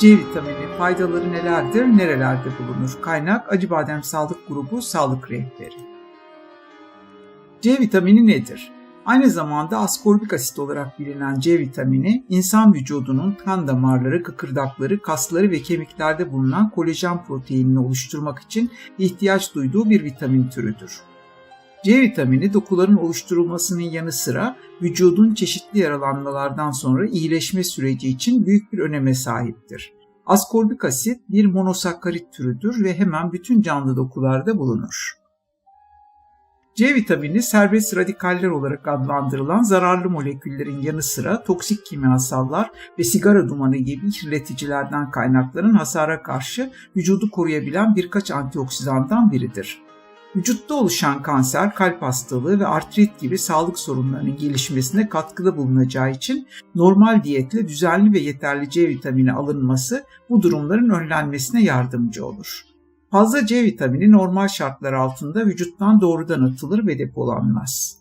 C vitamini faydaları nelerdir, nerelerde bulunur? Kaynak Acıbadem Sağlık Grubu Sağlık Rehberi. C vitamini nedir? Aynı zamanda askorbik asit olarak bilinen C vitamini, insan vücudunun kan damarları, kıkırdakları, kasları ve kemiklerde bulunan kolajen proteinini oluşturmak için ihtiyaç duyduğu bir vitamin türüdür. C vitamini dokuların oluşturulmasının yanı sıra vücudun çeşitli yaralanmalardan sonra iyileşme süreci için büyük bir öneme sahiptir. Askorbik asit bir monosakkarit türüdür ve hemen bütün canlı dokularda bulunur. C vitamini serbest radikaller olarak adlandırılan zararlı moleküllerin yanı sıra toksik kimyasallar ve sigara dumanı gibi kirleticilerden kaynaklanan hasara karşı vücudu koruyabilen birkaç antioksidandan biridir. Vücutta oluşan kanser, kalp hastalığı ve artrit gibi sağlık sorunlarının gelişmesine katkıda bulunacağı için normal diyetle düzenli ve yeterli C vitamini alınması bu durumların önlenmesine yardımcı olur. Fazla C vitamini normal şartlar altında vücuttan doğrudan atılır ve depolanmaz.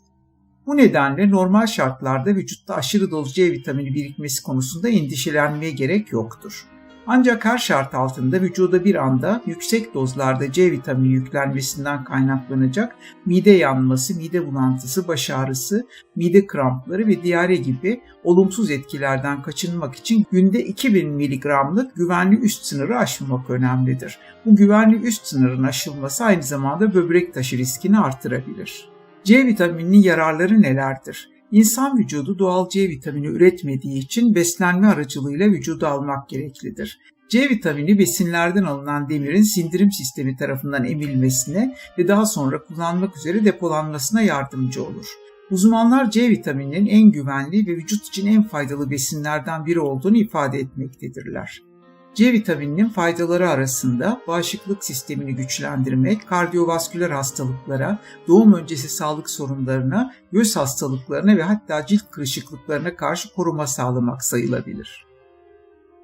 Bu nedenle normal şartlarda vücutta aşırı dolu C vitamini birikmesi konusunda endişelenmeye gerek yoktur. Ancak her şart altında vücuda bir anda yüksek dozlarda C vitamini yüklenmesinden kaynaklanacak mide yanması, mide bulantısı, baş ağrısı, mide krampları ve diyare gibi olumsuz etkilerden kaçınmak için günde 2000 mg'lık güvenli üst sınırı aşmamak önemlidir. Bu güvenli üst sınırın aşılması aynı zamanda böbrek taşı riskini artırabilir. C vitamininin yararları nelerdir? İnsan vücudu doğal C vitamini üretmediği için beslenme aracılığıyla vücuda almak gereklidir. C vitamini besinlerden alınan demirin sindirim sistemi tarafından emilmesine ve daha sonra kullanmak üzere depolanmasına yardımcı olur. Uzmanlar C vitamininin en güvenli ve vücut için en faydalı besinlerden biri olduğunu ifade etmektedirler. C vitamininin faydaları arasında bağışıklık sistemini güçlendirmek, kardiyovasküler hastalıklara, doğum öncesi sağlık sorunlarına, göz hastalıklarına ve hatta cilt kırışıklıklarına karşı koruma sağlamak sayılabilir.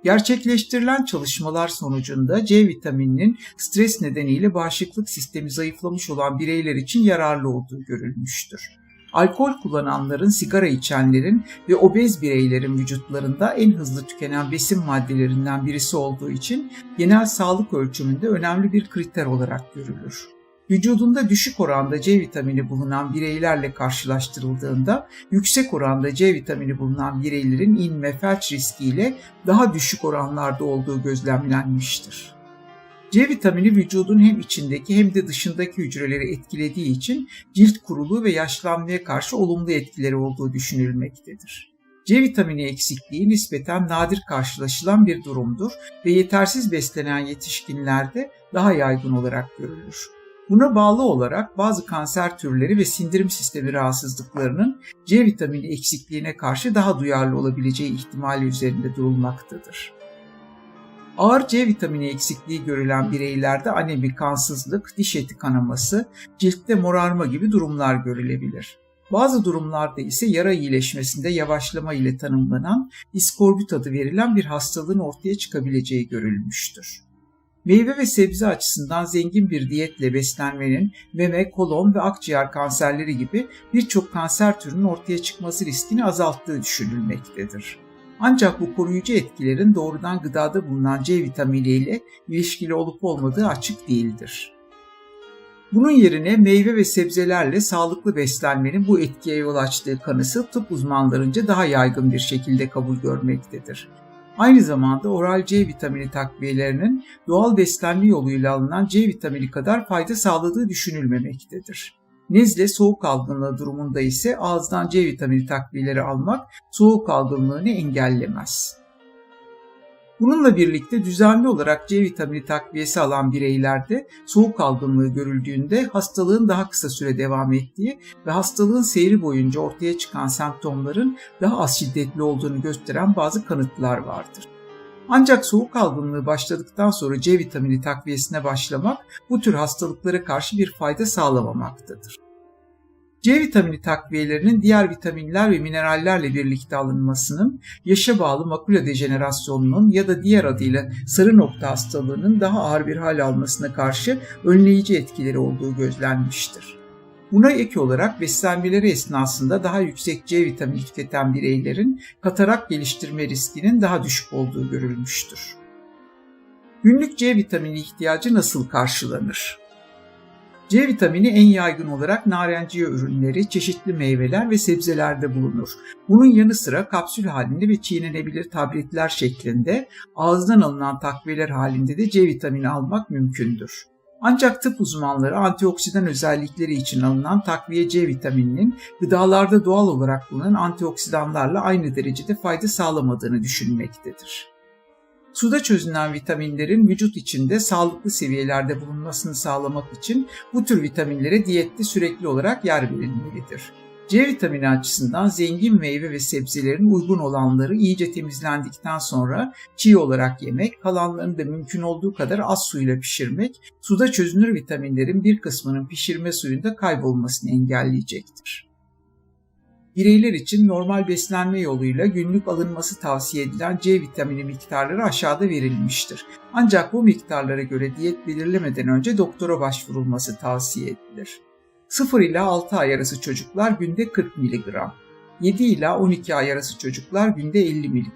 Gerçekleştirilen çalışmalar sonucunda C vitamininin stres nedeniyle bağışıklık sistemi zayıflamış olan bireyler için yararlı olduğu görülmüştür alkol kullananların, sigara içenlerin ve obez bireylerin vücutlarında en hızlı tükenen besin maddelerinden birisi olduğu için genel sağlık ölçümünde önemli bir kriter olarak görülür. Vücudunda düşük oranda C vitamini bulunan bireylerle karşılaştırıldığında yüksek oranda C vitamini bulunan bireylerin inme felç riskiyle daha düşük oranlarda olduğu gözlemlenmiştir. C vitamini vücudun hem içindeki hem de dışındaki hücreleri etkilediği için cilt kuruluğu ve yaşlanmaya karşı olumlu etkileri olduğu düşünülmektedir. C vitamini eksikliği nispeten nadir karşılaşılan bir durumdur ve yetersiz beslenen yetişkinlerde daha yaygın olarak görülür. Buna bağlı olarak bazı kanser türleri ve sindirim sistemi rahatsızlıklarının C vitamini eksikliğine karşı daha duyarlı olabileceği ihtimali üzerinde durulmaktadır. Ağır C vitamini eksikliği görülen bireylerde anemi, kansızlık, diş eti kanaması, ciltte morarma gibi durumlar görülebilir. Bazı durumlarda ise yara iyileşmesinde yavaşlama ile tanımlanan iskorbut adı verilen bir hastalığın ortaya çıkabileceği görülmüştür. Meyve ve sebze açısından zengin bir diyetle beslenmenin meme, kolon ve akciğer kanserleri gibi birçok kanser türünün ortaya çıkması riskini azalttığı düşünülmektedir. Ancak bu koruyucu etkilerin doğrudan gıdada bulunan C vitamini ile ilişkili olup olmadığı açık değildir. Bunun yerine meyve ve sebzelerle sağlıklı beslenmenin bu etkiye yol açtığı kanısı tıp uzmanlarınca daha yaygın bir şekilde kabul görmektedir. Aynı zamanda oral C vitamini takviyelerinin doğal beslenme yoluyla alınan C vitamini kadar fayda sağladığı düşünülmemektedir. Nezle soğuk algınlığı durumunda ise ağızdan C vitamini takviyeleri almak soğuk algınlığını engellemez. Bununla birlikte düzenli olarak C vitamini takviyesi alan bireylerde soğuk algınlığı görüldüğünde hastalığın daha kısa süre devam ettiği ve hastalığın seyri boyunca ortaya çıkan semptomların daha az şiddetli olduğunu gösteren bazı kanıtlar vardır. Ancak soğuk algınlığı başladıktan sonra C vitamini takviyesine başlamak bu tür hastalıklara karşı bir fayda sağlamamaktadır. C vitamini takviyelerinin diğer vitaminler ve minerallerle birlikte alınmasının yaşa bağlı makula dejenerasyonunun ya da diğer adıyla sarı nokta hastalığının daha ağır bir hal almasına karşı önleyici etkileri olduğu gözlenmiştir. Buna ek olarak beslenmeleri esnasında daha yüksek C vitamini tüketen bireylerin katarak geliştirme riskinin daha düşük olduğu görülmüştür. Günlük C vitamini ihtiyacı nasıl karşılanır? C vitamini en yaygın olarak narenciye ürünleri, çeşitli meyveler ve sebzelerde bulunur. Bunun yanı sıra kapsül halinde ve çiğnenebilir tabletler şeklinde ağızdan alınan takviyeler halinde de C vitamini almak mümkündür. Ancak tıp uzmanları antioksidan özellikleri için alınan takviye C vitamininin gıdalarda doğal olarak bulunan antioksidanlarla aynı derecede fayda sağlamadığını düşünmektedir. Suda çözünen vitaminlerin vücut içinde sağlıklı seviyelerde bulunmasını sağlamak için bu tür vitaminlere diyette sürekli olarak yer verilmelidir. C vitamini açısından zengin meyve ve sebzelerin uygun olanları iyice temizlendikten sonra çiğ olarak yemek, kalanlarını da mümkün olduğu kadar az suyla pişirmek, suda çözünür vitaminlerin bir kısmının pişirme suyunda kaybolmasını engelleyecektir. Bireyler için normal beslenme yoluyla günlük alınması tavsiye edilen C vitamini miktarları aşağıda verilmiştir. Ancak bu miktarlara göre diyet belirlemeden önce doktora başvurulması tavsiye edilir. 0 ila 6 ay arası çocuklar günde 40 mg, 7 ila 12 ay arası çocuklar günde 50 mg,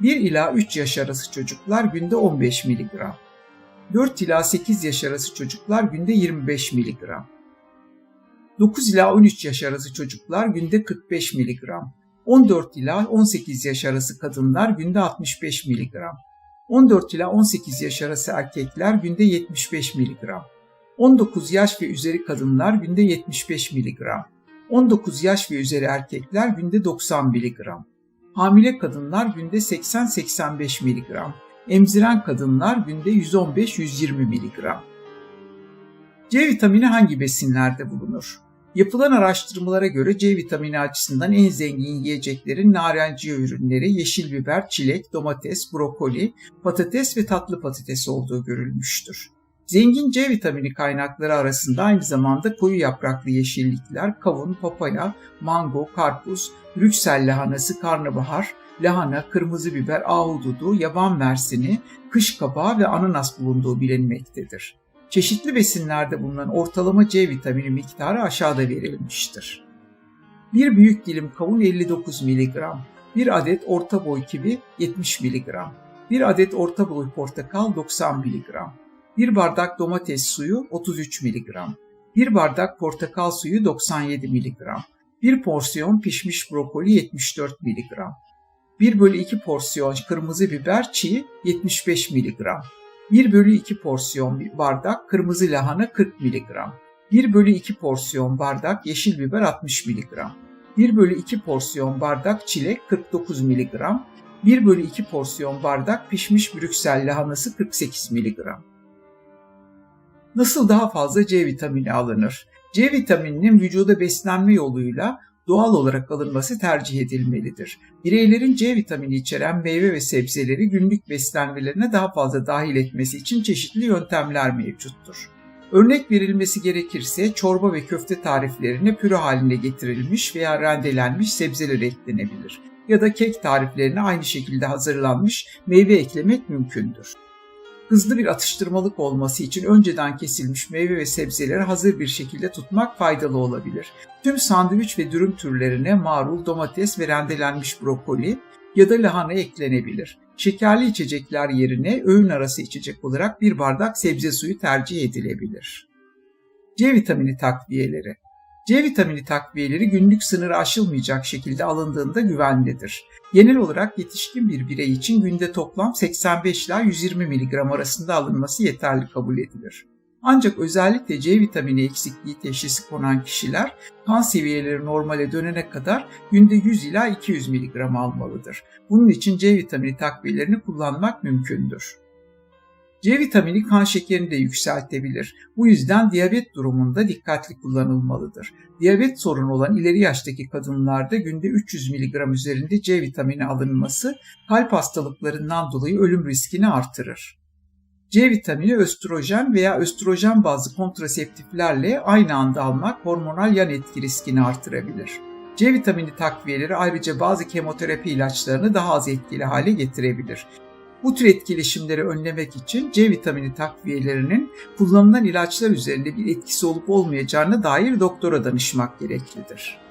1 ila 3 yaş arası çocuklar günde 15 mg, 4 ila 8 yaş arası çocuklar günde 25 mg, 9 ila 13 yaş arası çocuklar günde 45 mg, 14 ila 18 yaş arası kadınlar günde 65 mg, 14 ila 18 yaş arası erkekler günde 75 mg, 19 yaş ve üzeri kadınlar günde 75 mg, 19 yaş ve üzeri erkekler günde 90 mg, hamile kadınlar günde 80-85 mg, emziren kadınlar günde 115-120 mg. C vitamini hangi besinlerde bulunur? Yapılan araştırmalara göre C vitamini açısından en zengin yiyeceklerin narenciye ürünleri, yeşil biber, çilek, domates, brokoli, patates ve tatlı patates olduğu görülmüştür. Zengin C vitamini kaynakları arasında aynı zamanda koyu yapraklı yeşillikler, kavun, papaya, mango, karpuz, Brüksel lahanası, karnabahar, lahana, kırmızı biber, ahududu, yaban mersini, kış kabağı ve ananas bulunduğu bilinmektedir. Çeşitli besinlerde bulunan ortalama C vitamini miktarı aşağıda verilmiştir. Bir büyük dilim kavun 59 mg, bir adet orta boy kivi 70 mg, bir adet orta boy portakal 90 mg, bir bardak domates suyu 33 mg, bir bardak portakal suyu 97 mg, bir porsiyon pişmiş brokoli 74 mg, 1 bölü 2 porsiyon kırmızı biber çiğ 75 mg, 1 bölü 2 porsiyon bardak kırmızı lahana 40 mg, 1 bölü 2 porsiyon bardak yeşil biber 60 mg, 1 bölü 2 porsiyon bardak çilek 49 mg, 1 bölü 2 porsiyon bardak pişmiş Brüksel lahanası 48 mg. Nasıl daha fazla C vitamini alınır? C vitamininin vücuda beslenme yoluyla doğal olarak alınması tercih edilmelidir. Bireylerin C vitamini içeren meyve ve sebzeleri günlük beslenmelerine daha fazla dahil etmesi için çeşitli yöntemler mevcuttur. Örnek verilmesi gerekirse çorba ve köfte tariflerine püre haline getirilmiş veya rendelenmiş sebzeler eklenebilir ya da kek tariflerine aynı şekilde hazırlanmış meyve eklemek mümkündür hızlı bir atıştırmalık olması için önceden kesilmiş meyve ve sebzeleri hazır bir şekilde tutmak faydalı olabilir. Tüm sandviç ve dürüm türlerine marul, domates ve rendelenmiş brokoli ya da lahana eklenebilir. Şekerli içecekler yerine öğün arası içecek olarak bir bardak sebze suyu tercih edilebilir. C vitamini takviyeleri C vitamini takviyeleri günlük sınırı aşılmayacak şekilde alındığında güvenlidir. Genel olarak yetişkin bir birey için günde toplam 85 ila 120 mg arasında alınması yeterli kabul edilir. Ancak özellikle C vitamini eksikliği teşhisi konan kişiler kan seviyeleri normale dönene kadar günde 100 ila 200 mg almalıdır. Bunun için C vitamini takviyelerini kullanmak mümkündür. C vitamini kan şekerini de yükseltebilir. Bu yüzden diyabet durumunda dikkatli kullanılmalıdır. Diyabet sorunu olan ileri yaştaki kadınlarda günde 300 mg üzerinde C vitamini alınması kalp hastalıklarından dolayı ölüm riskini artırır. C vitamini östrojen veya östrojen bazlı kontraseptiflerle aynı anda almak hormonal yan etki riskini artırabilir. C vitamini takviyeleri ayrıca bazı kemoterapi ilaçlarını daha az etkili hale getirebilir. Bu tür etkileşimleri önlemek için C vitamini takviyelerinin kullanılan ilaçlar üzerinde bir etkisi olup olmayacağına dair doktora danışmak gereklidir.